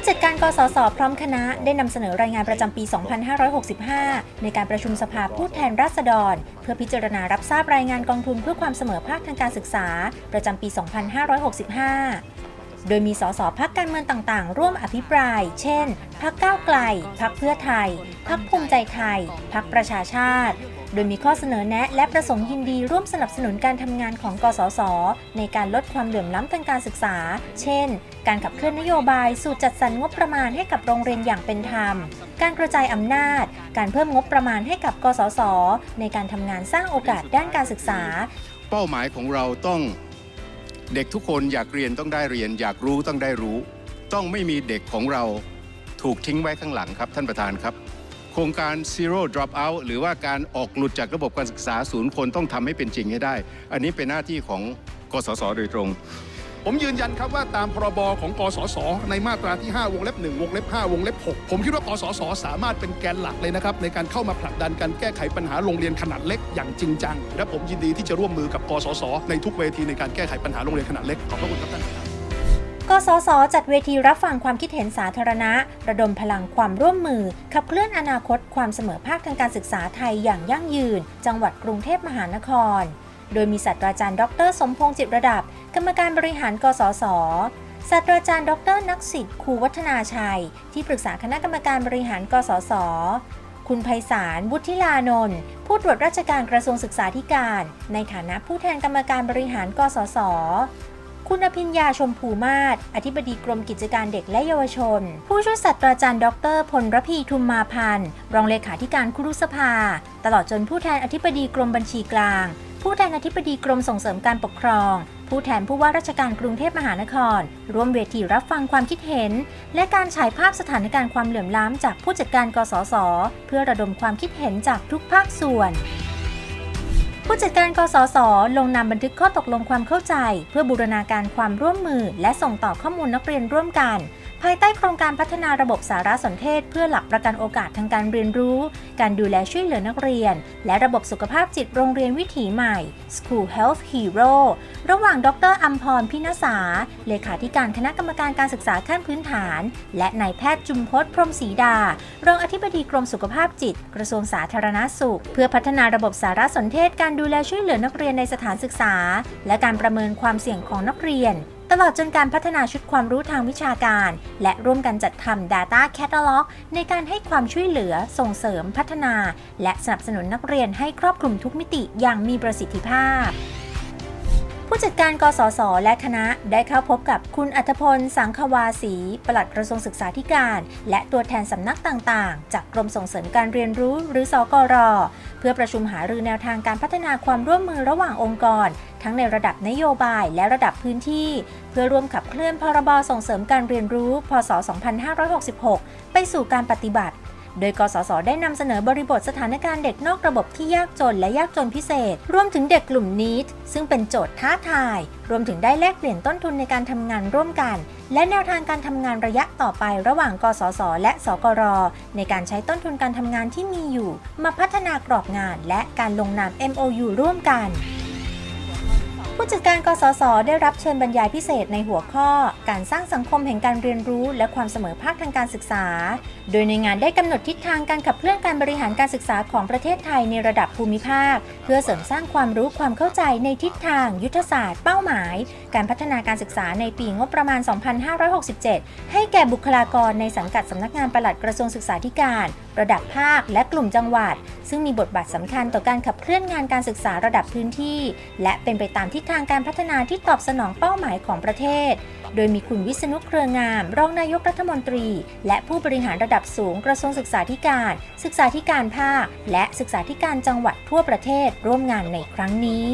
ผู้จัดการกสศพร้อมคณะได้นำเสนอรายงานประจำปี 2565 ในการประชุมสภาผู้แทนราษฎร เพื่อพิจารณารับทราบรายงานกองทุนเพื่อความเสมอภาคทางการศึกษา ประจำปี 2565 โดยมีสสพักการเมืองต่างๆ ร่วมอภิปราย เช่น พักก้าวไกล พักเพื่อไทย พักภูมิใจไทย พักประชาชาติ โดยมีข้อเสนอแนะและประสงค์ยินดีร่วมสนับสนุนการทำงานของกสศในการลดความเหลื่อมล้ำทางการศึกษา เช่น การขับเคลื่อนนโยบายสู่จัดสรรงบประมาณให้กับโรงเรียนอย่างเป็นธรรม การกระจายอำนาจ การเพิ่มงบประมาณให้กับกสศในการทำงานสร้างโอกาสด้านการศึกษา เป้าหมายของเราต้องเด็กทุกคนอยากเรียนต้องได้เรียน อยากรู้ต้องได้รู้ ต้องไม่มีเด็กของเราถูกทิ้งไว้ข้างหลังครับท่านประธานครับ ครงการ zero drop out หรือว่าการออกหลุดจากระบบการศึกษาศูนย์คนต้องทำให้เป็นจริงให้ได้ อันนี้เป็นหน้าที่ของกสศโดยตรง ผมยืนยันครับว่าตามพรบของกสศในมาตราที่ 5 วงเล็บ 1 วงเล็บ 5 วงเล็บ 6 ผมคิดว่ากสศสามารถเป็นแกนหลักเลยนะครับ ในการเข้ามาผลักดันการแก้ไขปัญหาโรงเรียนขนาดเล็กอย่างจริงจัง และผมยินดีที่จะร่วมมือกับกสศในทุกเวทีในการแก้ไขปัญหาโรงเรียนขนาดเล็กขอบพระคุณครับท่าน กสศจัดเวทีรับฟังความคิดเห็นสาธารณะ ระดมพลังความร่วมมือ ขับเคลื่อนอนาคตความเสมอภาคทางการศึกษาไทยอย่างยั่งยืน จังหวัดกรุงเทพมหานคร โดยมีศาสตราจารย์ ดร สมพงษ์จิตระดับ กรรมการบริหาร กสศศาสตราจารย์ ดร นักสิทธิ์ครูวัฒนาชัย ที่ปรึกษาคณะกรรมการบริหาร กสศคุณไพศาลวุฒิลานนท์ผู้ตรวจราชการกระทรวงศึกษาธิการ ในฐานะผู้แทนกรรมการบริหาร กสศ คุณอภิญญาชมพูมาศอธิบดีกรมกิจการเด็กและเยาวชน ผู้ช่วยศาสตราจารย์ ดรพลรพีทุมมาพันธ์ รองเลขาธิการครุสภา ตลอดจนผู้แทนอธิบดีกรมบัญชีกลาง ผู้แทนอธิบดีกรมส่งเสริมการปกครอง ผู้แทนผู้ว่าราชการกรุงเทพมหานคร ร่วมเวทีรับฟังความคิดเห็น และการฉายภาพสถานการณ์ความเหลื่อมล้ำจากผู้จัดการกสศเพื่อระดมความคิดเห็นจากทุกภาคส่วน ผู้จัดการกสศลงนามบันทึกข้อตกลงความเข้าใจ เพื่อบูรณาการความร่วมมือ และส่งต่อข้อมูลนักเรียนร่วมกัน ภายใต้โครงการพัฒนาระบบสารสนเทศ เพื่อหลักประกันโอกาสทางการเรียนรู้ การดูแลช่วยเหลือนักเรียน และระบบสุขภาพจิตโรงเรียนวิถีใหม่ School Health Hero ระหว่างดรอัมพรพินาสา เลขาธิการคณะกรรมการการศึกษาขั้นพื้นฐาน และนายแพทย์จุมพศพรมศรีดา รองอธิบดีกรมสุขภาพจิต กระทรวงสาธารณาสุข เพื่อพัฒนาระบบสารสนเทศ การดูแลช่วยเหลือนักเรียนในสถานศึกษา และการประเมินความเสี่ยงของนักเรียน ตลอดจนการพัฒนาชุดความรู้ทางวิชาการ และร่วมกันจัดทำ Data Catalog ในการให้ความช่วยเหลือ ส่งเสริมพัฒนา และสนับสนุนนักเรียนให้ครอบคลุมทุกมิติอย่างมีประสิทธิภาพ ผู้จัดการกสศและคณะได้เข้าพบกับคุณอัธพล สังควาสี ปลัดกระทรวงศึกษาธิการ และตัวแทนสำนักต่างๆ จากกรมส่งเสริมการเรียนรู้หรือสกร เพื่อประชุมหารือแนวทางการพัฒนาความร่วมมือระหว่างองค์กร ทั้งในระดับนโยบายและระดับพื้นที่ เพื่อร่วมขับเคลื่อนพรบส่งเสริมการเรียนรู้ พศ 2566 ไปสู่การปฏิบัติ โดยกสศได้นำเสนอบริบทสถานการณ์เด็กนอกระบบที่ยากจนและยากจนพิเศษ รวมถึงเด็กกลุ่มนี้ซึ่งเป็นโจทย์ท้าทาย รวมถึงได้แลกเปลี่ยนต้นทุนในการทำงานร่วมกัน และแนวทางการทำงานระยะต่อไประหว่าง กสศและสกร ในการใช้ต้นทุนการทำงานที่มีอยู่ มาพัฒนากรอบงานและการลงนาม MOU ร่วมกัน ผู้จัดการกสศได้รับเชิญบรรยายพิเศษในหัวข้อ การสร้างสังคมแห่งการเรียนรู้ และความเสมอภาคทางการศึกษา โดยในงานได้กำหนดทิศทางการขับเคลื่อนการบริหารการศึกษาของประเทศไทยในระดับภูมิภาค เพื่อเสริมสร้างความรู้ความเข้าใจในทิศทาง ยุทธศาสตร์เป้าหมาย การพัฒนาการศึกษาในปีงบประมาณ 2567 ให้แก่บุคลากรในสังกัดสำนักงานปลัดกระทรวงศึกษาธิการ ระดับภาคและกลุ่มจังหวัด ซึ่งมีบทบาทสำคัญต่อการขับเคลื่อนงานการศึกษาระดับพื้นที่ และเป็นไปตามทิศทางการพัฒนาที่ตอบสนองเป้าหมายของประเทศ โดยมีคุณวิษณุเครืองาม รองนายกรัฐมนตรี และผู้บริหารระดับสูงกระทรวงศึกษาธิการ ศึกษาธิการภาค และศึกษาธิการจังหวัดทั่วประเทศร่วมงานในครั้งนี้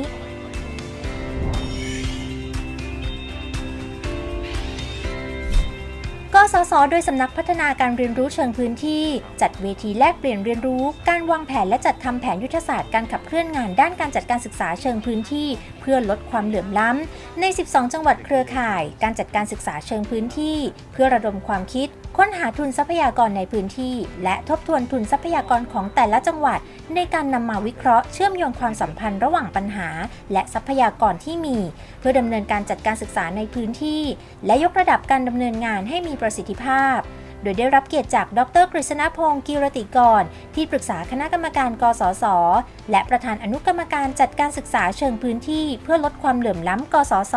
อสศโดยสำนักพัฒนาการเรียนรู้เชิงพื้นที่ จัดเวทีแลกเปลี่ยนเรียนรู้ การวางแผนและจัดทำแผนยุทธศาสตร์การขับเคลื่อนงานด้านการจัดการศึกษาเชิงพื้นที่ เพื่อลดความเหลื่อมล้ำ ใน 12 จังหวัดเครือข่าย การจัดการศึกษาเชิงพื้นที่ เพื่อระดมความคิด ค้นหาทุนทรัพยากรในพื้นที่ และทบทวนทุนทรัพยากรของแต่ละจังหวัด ในการนำมาวิเคราะห์เชื่อมโยงความสัมพันธ์ระหว่างปัญหา และทรัพยากรที่มี เพื่อดำเนินการจัดการศึกษาในพื้นที่ และยกระดับการดำเนินงานให้มีประสิทธิภาพ โดยได้รับเกียรติจากดรกฤษณพงศ์กิรติกร ที่ปรึกษาคณะกรรมการ กสศและประธานอนุกรรมการจัดการศึกษาเชิงพื้นที่ เพื่อลดความเหลื่อมล้ำ กสศ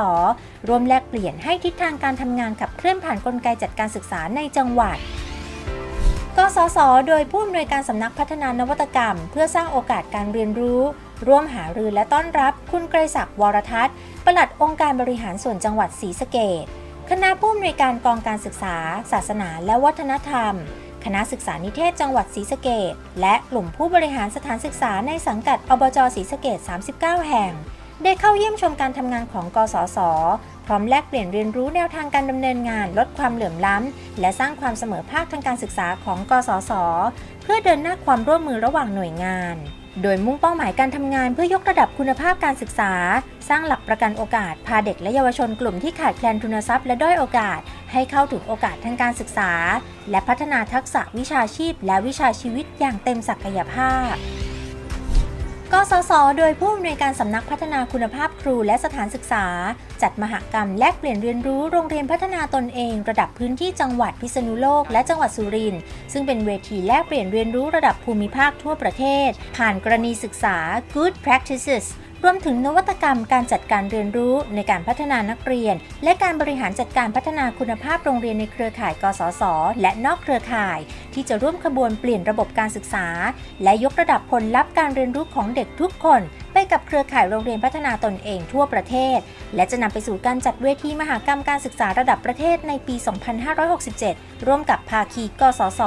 รวมแลกเปลี่ยนให้ทิศทางการทำงานขับเคลื่อนผ่านนกลไกจัดการศึกษาในจังหวัดกสศโดยผู้อำนวยการสำนักพัฒนานวัตกรรม เพื่อสร้างโอกาสการเรียนรู้ ร่วมหารือและต้อนรับ คุณไกรศักดิ์วรทัศน์ปลัดองค์การบริหารส่วนจังหวัดศรีสะเกษ คณะผู้อำนวยการกองการศึกษา ศาสนาและวัฒนธรรม คณะศึกษานิเทศจังหวัดศรีสะเกษและกลุ่มผู้บริหารสถานศึกษาในสังกัดอบจศรีสะเกษ39 แห่ง ได้เข้าเยี่ยมชมการทำงานของกสศพร้อมแลกเปลี่ยนเรียนรู้แนวทางการดำเนินงาน ลดความเหลื่อมล้ำ และสร้างความเสมอภาคทางการศึกษาของกสศเพื่อเดินหน้าความร่วมมือระหว่างหน่วยงาน โดยมุ่งเป้าหมายการทำงานเพื่อยกระดับคุณภาพการศึกษา สร้างหลักประกันโอกาส พาเด็กและเยาวชนกลุ่มที่ขาดแคลนทุนทรัพย์และด้อยโอกาส ให้เข้าถึงโอกาสทางการศึกษา และพัฒนาทักษะวิชาชีพ และวิชาชีวิตอย่างเต็มศักยภาพ กสศโดยผู้อำนวยการสำนักพัฒนาคุณภาพครูและสถานศึกษา จัดมหกรรมแลกเปลี่ยนเรียนรู้โรงเรียนพัฒนาตนเอง ระดับพื้นที่จังหวัดพิษณุโลกและจังหวัดสุรินทร์ซึ่งเป็นเวทีแลกเปลี่ยนเรียนรู้ระดับภูมิภาคทั่วประเทศ ผ่านกรณีศึกษา Good Practices รวมถึงนวัตกรรมการจัดการเรียนรู้ในการพัฒนานักเรียน และการบริหารจัดการพัฒนาคุณภาพโรงเรียนในเครือข่าย กสศและนอกเครือข่าย ที่จะร่วมขบวนเปลี่ยนระบบการศึกษา และยกระดับผลลัพธ์การเรียนรู้ของเด็กทุกคน ไปกับเครือข่ายโรงเรียนพัฒนาตนเองทั่วประเทศ และจะนำไปสู่การจัดเวทีมหากรรมการศึกษาระดับประเทศในปี 2567 ร่วมกับภาคี กสศ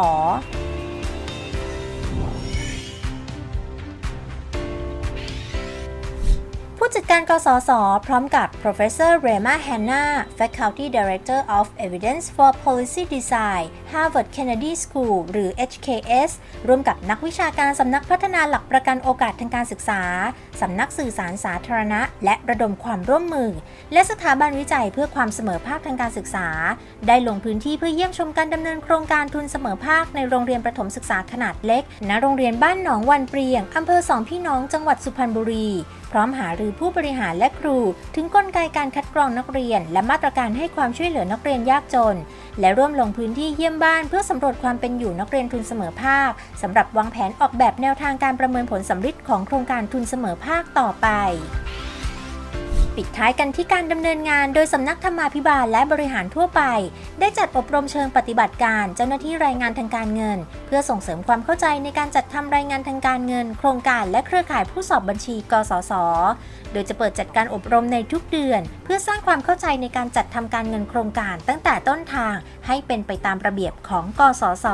จัดการกสศพร้อมกับ Professor Rema Hanna Faculty Director of Evidence for Policy Design Harvard Kennedy School หรือ HKS ร่วมกับนักวิชาการสำนักพัฒนาหลักประกันโอกาสทางการศึกษา สำนักสื่อสารสาธารณะ และระดมความร่วมมือ และสถาบันวิจัยเพื่อความเสมอภาคทางการศึกษา ได้ลงพื้นที่เพื่อเยี่ยมชมการดำเนินโครงการทุนเสมอภาคในโรงเรียนประถมศึกษาขนาดเล็กณโรงเรียนบ้านหนองวันเปรียงอำเภอสองพี่น้องจังหวัดสุพรรณบุรี พร้อมหารือผู้บริหารและครู ถึงกลไกการคัดกรองนักเรียน และมาตรการให้ความช่วยเหลือนักเรียนยากจน และร่วมลงพื้นที่เยี่ยมบ้าน เพื่อสำรวจความเป็นอยู่นักเรียนทุนเสมอภาคสำหรับวางแผนออกแบบแนวทางการประเมินผลสำฤทธิ์ของโครงการทุนเสมอภาคต่อไป ปิดท้ายกันที่การดำเนินงานโดยสำนักธรรมาภิบาลและบริหารทั่วไป ได้จัดอบรมเชิงปฏิบัติการ เจ้าหน้าที่รายงานทางการเงิน เพื่อส่งเสริมความเข้าใจในการจัดทำรายงานทางการเงิน โครงการและเครือข่ายผู้สอบบัญชี กสศโดยจะเปิดจัดการอบรมในทุกเดือน เพื่อสร้างความเข้าใจในการจัดทำการเงินโครงการตั้งแต่ต้นทาง ให้เป็นไปตามระเบียบของ กสศ